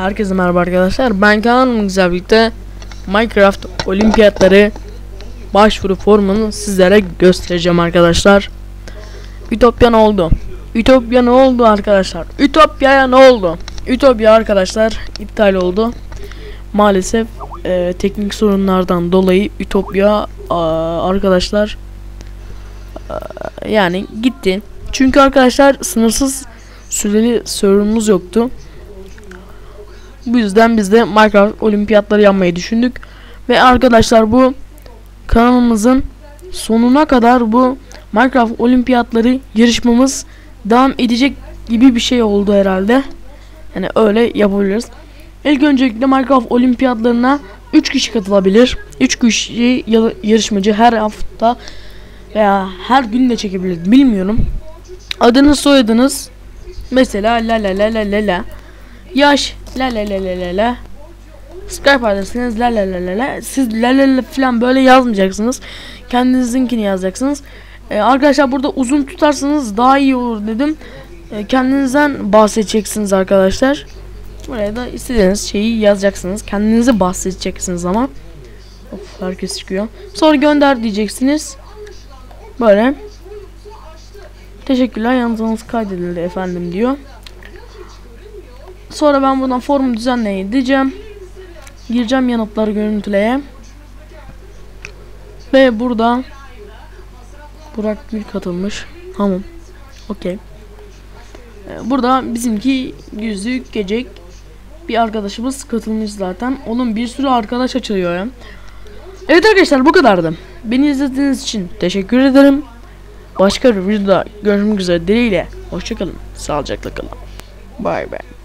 Herkese merhaba arkadaşlar. Ben Kaan güzel birlikte Minecraft olimpiyatları başvuru formunu sizlere göstereceğim arkadaşlar. Ütopya ne oldu? Ütopya ne oldu arkadaşlar? Ütopya'ya ne oldu? Ütopya arkadaşlar iptal oldu. Maalesef e, teknik sorunlardan dolayı Ütopya aa, arkadaşlar aa, yani gitti. Çünkü arkadaşlar sınırsız süreli sorunumuz yoktu. Bu yüzden biz de Minecraft olimpiyatları yapmayı düşündük. Ve arkadaşlar bu kanalımızın sonuna kadar bu Minecraft olimpiyatları yarışmamız devam edecek gibi bir şey oldu herhalde. Yani öyle yapabiliriz. İlk öncelikle Minecraft olimpiyatlarına 3 kişi katılabilir. 3 kişi ya- yarışmacı her hafta veya her gün de çekebilir bilmiyorum. Adınız soyadınız mesela la la la la la la yaş. La la la la la la. Skype adresiniz la la la la la. Siz la la la falan böyle yazmayacaksınız. Kendinizinkini yazacaksınız. Ee, arkadaşlar burada uzun tutarsanız daha iyi olur dedim. Ee, kendinizden bahsedeceksiniz arkadaşlar. Buraya da istediğiniz şeyi yazacaksınız. Kendinizi bahsedeceksiniz ama. Of herkes çıkıyor. Sonra gönder diyeceksiniz. Böyle. Teşekkürler. Yanıtınız kaydedildi efendim diyor. Sonra ben buradan forum düzenleyin diyeceğim. Gireceğim yanıtları görüntüleye. Ve burada Burak Gül katılmış. Tamam. Okey. Ee, Burada bizimki yüzük gecek bir arkadaşımız katılmış zaten. Onun bir sürü arkadaş açılıyor. Evet arkadaşlar bu kadardı. Beni izlediğiniz için teşekkür ederim. Başka bir videoda görüşmek üzere dileğiyle. Hoşçakalın. Sağlıcakla kalın. Bay bay.